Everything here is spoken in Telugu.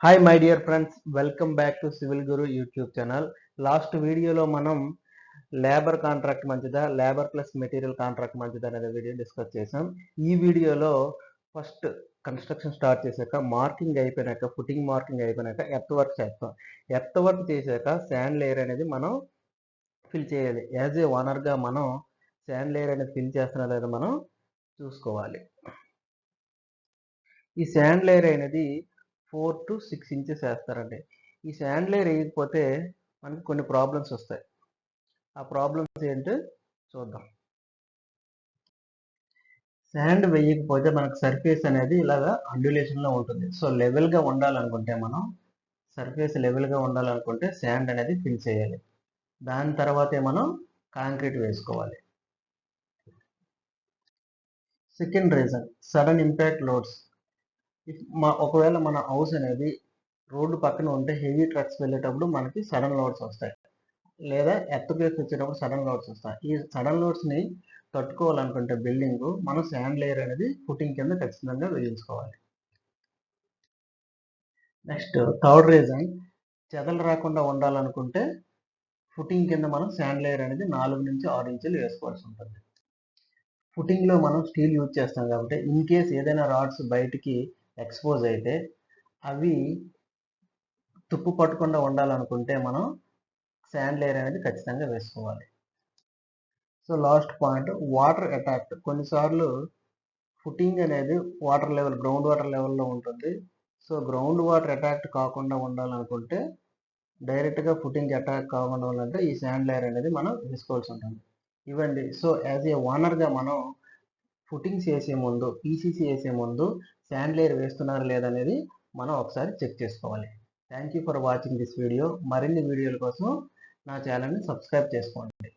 Hi my dear friends welcome back to civil Guru YouTube channel last వీడియోలో మనం లేబర్ కాంట్రాక్ట్ మంచిదా లేబర్ ప్లస్ మెటీరియల్ కాంట్రాక్ట్ మంచిదా అనేది వీడియో డిస్కస్ చేసాం ఈ వీడియోలో ఫస్ట్ కన్స్ట్రక్షన్ స్టార్ట్ చేశాక మార్కింగ్ అయిపోయినాక ఫుటింగ్ మార్కింగ్ అయిపోయినాక ఎర్త్ వర్క్ చేస్తాం. ఎర్త్ వర్క్ చేశాక శాండ్ లేయర్ అనేది మనం ఫిల్ చేయాలి. యాజ్ ఏ ఓనర్గా మనం శాండ్ లేయర్ అనేది ఫిల్ చేస్తున్నా లేదా మనం చూసుకోవాలి. ఈ శాండ్ లేయర్ అనేది ఫోర్ టు సిక్స్ ఇంచెస్ వేస్తారండి. ఈ శాండ్ లేయర్ వేయకపోతే మనకి కొన్ని ప్రాబ్లమ్స్ వస్తాయి. ఆ ప్రాబ్లమ్స్ ఏంటో చూద్దాం. శాండ్ వేయకపోతే మనకు సర్ఫేస్ అనేది ఇలాగా అండ్యులేషన్లో ఉంటుంది. సో లెవెల్గా ఉండాలనుకుంటే మనం సర్ఫేస్ లెవెల్గా ఉండాలనుకుంటే శాండ్ అనేది ఫిల్ చేయాలి. దాని తర్వాతే మనం కాంక్రీట్ వేసుకోవాలి. Second reason sudden impact loads మా ఒకవేళ మన హౌస్ అనేది రోడ్డు పక్కన ఉంటే హెవీ ట్రక్స్ వెళ్ళేటప్పుడు మనకి సడన్ లోడ్స్ వస్తాయి. లేదా ఎర్త్ కేసు వచ్చేటప్పుడు సడన్ లోడ్స్ వస్తాయి. ఈ సడన్ లోడ్స్ని తట్టుకోవాలనుకుంటే బిల్డింగ్ మనం శాండ్ లేయర్ అనేది ఫుటింగ్ కింద ఖచ్చితంగా వేయించుకోవాలి నెక్స్ట్ థర్డ్ రీజన్ చెదలు రాకుండా ఉండాలనుకుంటే ఫుటింగ్ కింద మనం శాండ్ లేయర్ అనేది నాలుగు నుంచి ఆరు ఇంచులు వేసుకోవాల్సి ఉంటుంది. ఫుటింగ్లో మనం స్టీల్ యూజ్ చేస్తాం కాబట్టి ఇన్ కేస్ ఏదైనా రాడ్స్ బయటికి ఎక్స్పోజ్ అయితే అవి తుప్పు పట్టకుండా ఉండాలనుకుంటే మనం శాండ్ లేయర్ అనేది ఖచ్చితంగా వేసుకోవాలి. So last point water attack కొన్నిసార్లు ఫుటింగ్ అనేది వాటర్ లెవెల్ గ్రౌండ్ వాటర్ లెవెల్లో ఉంటుంది. సో గ్రౌండ్ వాటర్ అటాక్ట్ కాకుండా ఉండాలనుకుంటే డైరెక్ట్గా ఫుటింగ్ అటాక్ కాకుండా ఉండాలంటే ఈ శాండ్ లేయర్ అనేది మనం వేసుకోవాల్సి ఉంటుంది. ఇవ్వండి సో యాజ్ ఏ ఓనర్గా మనం ఫుటింగ్స్ వేసే ముందు పీసీసీ వేసే ముందు శాండ్ లేయర్ వేస్తున్నారా లేదనేది మనం ఒకసారి చెక్ చేసుకోవాలి. Thank you for watching this video మరిన్ని వీడియోల కోసం నా ఛానల్ని సబ్స్క్రైబ్ చేసుకోండి.